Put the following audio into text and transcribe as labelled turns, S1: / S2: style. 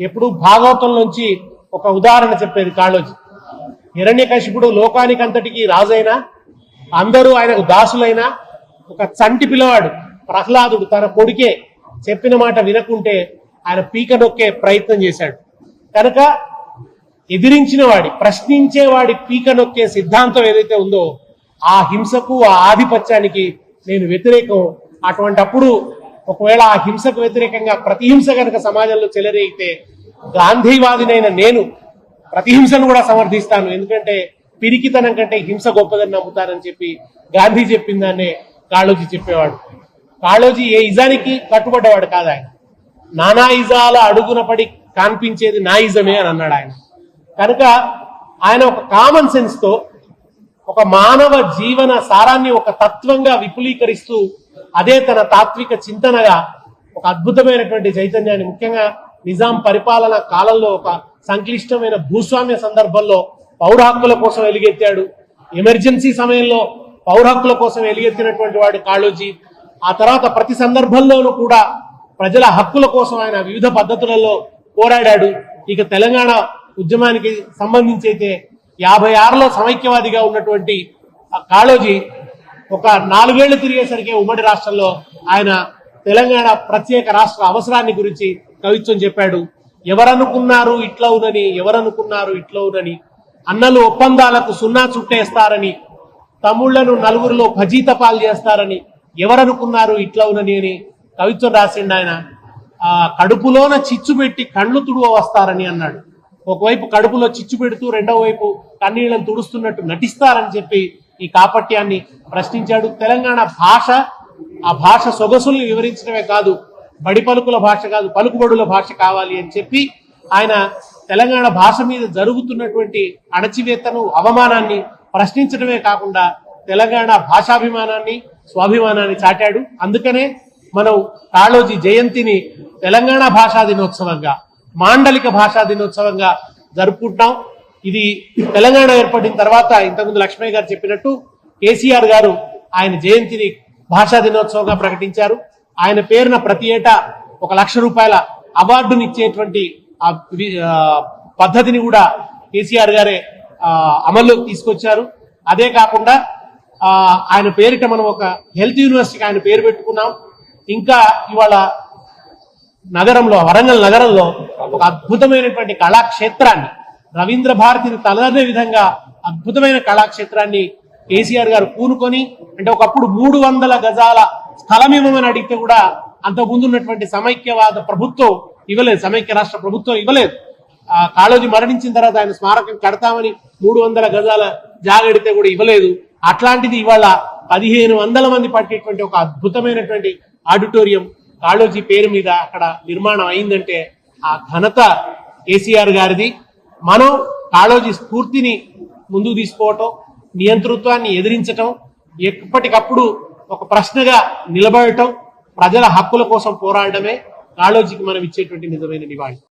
S1: ఎప్పుడు భాగవతం నుంచి ఒక ఉదాహరణ చెప్పేది కాళోజీ. హిరణ్యకశిపుడు లోకానికి అంతటికి రాజైనా అందరూ ఆయనకు దాసులైనా ఒక చంటి పిల్లవాడు ప్రహ్లాదుడు తన కొడుకే చెప్పిన మాట వినకుంటే ఆయన పీక నొక్కే ప్రయత్నం చేశాడు. కనుక ఎదిరించిన వాడి ప్రశ్నించేవాడి పీక నొక్కే సిద్ధాంతం ఏదైతే ఉందో ఆ హింసకు ఆ ఆధిపత్యానికి నేను వ్యతిరేకం. అటువంటప్పుడు ఒకవేళ ఆ హింసకు వ్యతిరేకంగా ప్రతిహింస కనుక సమాజంలో చెలరేగితే గాంధీవాదినైన నేను ప్రతిహింసను కూడా సమర్థిస్తాను. ఎందుకంటే పిరికితనం కంటే హింస గొప్పదని నమ్ముతానని చెప్పి గాంధీ చెప్పిన కాళోజీ చెప్పేవాడు. కాళోజీ ఏ ఇజానికి కట్టుబడ్డవాడు కాదు ఆయన. నానా ఇజాల అడుగున పడి కనిపించేది నా ఇజమే అని అన్నాడు ఆయన. కనుక ఆయన ఒక కామన్ సెన్స్తో ఒక మానవ జీవన సారాన్ని ఒక తత్వంగా విపులీకరిస్తూ అదే తన తాత్విక చింతనగా ఒక అద్భుతమైనటువంటి చైతన్యాన్ని ముఖ్యంగా నిజాం పరిపాలన కాలంలో ఒక సంక్లిష్టమైన భూస్వామ్య సందర్భంలో పౌర హక్కుల కోసం ఎలుగెత్తాడు. ఎమర్జెన్సీ సమయంలో పౌర హక్కుల కోసం ఎలుగెత్తినటువంటి వాడు కాళోజీ. ఆ తర్వాత ప్రతి సందర్భంలోనూ కూడా ప్రజల హక్కుల కోసం ఆయన వివిధ పద్ధతులలో పోరాడాడు. ఇక తెలంగాణ ఉద్యమానికి సంబంధించి అయితే యాభై ఆరులో సమైక్యవాదిగా ఉన్నటువంటి ఆ కాళోజీ ఒక నాలుగేళ్ళు తిరిగేసరికి ఉమ్మడి రాష్ట్రంలో ఆయన తెలంగాణ ప్రత్యేక రాష్ట్ర అవసరాన్ని గురించి కవిత్వం చెప్పాడు. ఎవరనుకున్నారు ఇట్లా ఉందని ఎవరనుకున్నారు ఇట్లా ఉందని అన్నలు ఒప్పందాలకు సున్నా చుట్టేస్తారని తమ్ముళ్ళను నలుగురిలో భజీత పాలు చేస్తారని ఎవరనుకున్నారు ఇట్లా ఉందని అని కవిత్వం రాసిండు ఆయన. ఆ కడుపులోన చిచ్చు పెట్టి కళ్ళు తుడువ వస్తారని అన్నాడు. ఒకవైపు కడుపులో చిచ్చు పెడుతూ రెండవ వైపు కన్నీళ్ళను తుడుస్తున్నట్టు నటిస్తారని చెప్పి ఈ కాపట్యాన్ని ప్రశ్నించాడు. తెలంగాణ భాష ఆ భాష సొగసుల్ని వివరించడమే కాదు బడి పలుకుల భాష కాదు పలుకుబడుల భాష కావాలి అని చెప్పి ఆయన తెలంగాణ భాష మీద జరుగుతున్నటువంటి అణచివేతను అవమానాన్ని ప్రశ్నించడమే కాకుండా తెలంగాణ భాషాభిమానాన్ని స్వాభిమానాన్ని చాటాడు. అందుకనే మనం కాళోజీ జయంతిని తెలంగాణ భాషా దినోత్సవంగా మాండలిక భాషా దినోత్సవంగా జరుపుకుంటాం ఇది తెలంగాణ ఏర్పడిన తర్వాత ఇంతకుముందు లక్ష్మయ్య గారు చెప్పినట్టు కేసీఆర్ గారు ఆయన జయంతిని భాషా దినోత్సవంగా ప్రకటించారు. ఆయన పేరున ప్రతి ఏటా ఒక లక్ష రూపాయల అవార్డుని ఇచ్చేటువంటి పద్ధతిని కూడా కేసీఆర్ గారే అమల్లోకి తీసుకొచ్చారు. అదే కాకుండా ఆయన పేరిట మనం ఒక హెల్త్ యూనివర్సిటీకి ఆయన పేరు పెట్టుకున్నాం. ఇంకా ఇవాళ నగరంలో వరంగల్ నగరంలో ఒక అద్భుతమైనటువంటి కళాక్షేత్రాన్ని రవీంద్ర భారతిని తలదనే విధంగా అద్భుతమైన కళాక్షేత్రాన్ని కేసీఆర్ గారు పూనుకొని అంటే ఒకప్పుడు మూడు వందల గజాల స్థలం ఇవ్వమని అడిగితే కూడా అంతకుముందు ఉన్నటువంటి సమైక్యవాద ప్రభుత్వం ఇవ్వలేదు సమైక్య రాష్ట్ర ప్రభుత్వం ఇవ్వలేదు. ఆ కాళోజీ మరణించిన తర్వాత ఆయన స్మారకం కడతామని మూడు వందల గజాల జాగడితే కూడా ఇవ్వలేదు. అట్లాంటిది ఇవాళ పదిహేను వందల మంది పట్టేటువంటి ఒక అద్భుతమైనటువంటి ఆడిటోరియం కాళోజీ పేరు మీద అక్కడ నిర్మాణం అయిందంటే ఆ ఘనత కేసీఆర్ గారిది. మనం కాళోజీ స్ఫూర్తిని ముందుకు తీసుకోవటం నియంతృత్వాన్ని ఎదిరించటం ఎప్పటికప్పుడు ఒక ప్రశ్నగా నిలబడటం ప్రజల హక్కుల కోసం పోరాడమే కాళోజీకి మనం ఇచ్చేటువంటి నిజమైన నివాళి.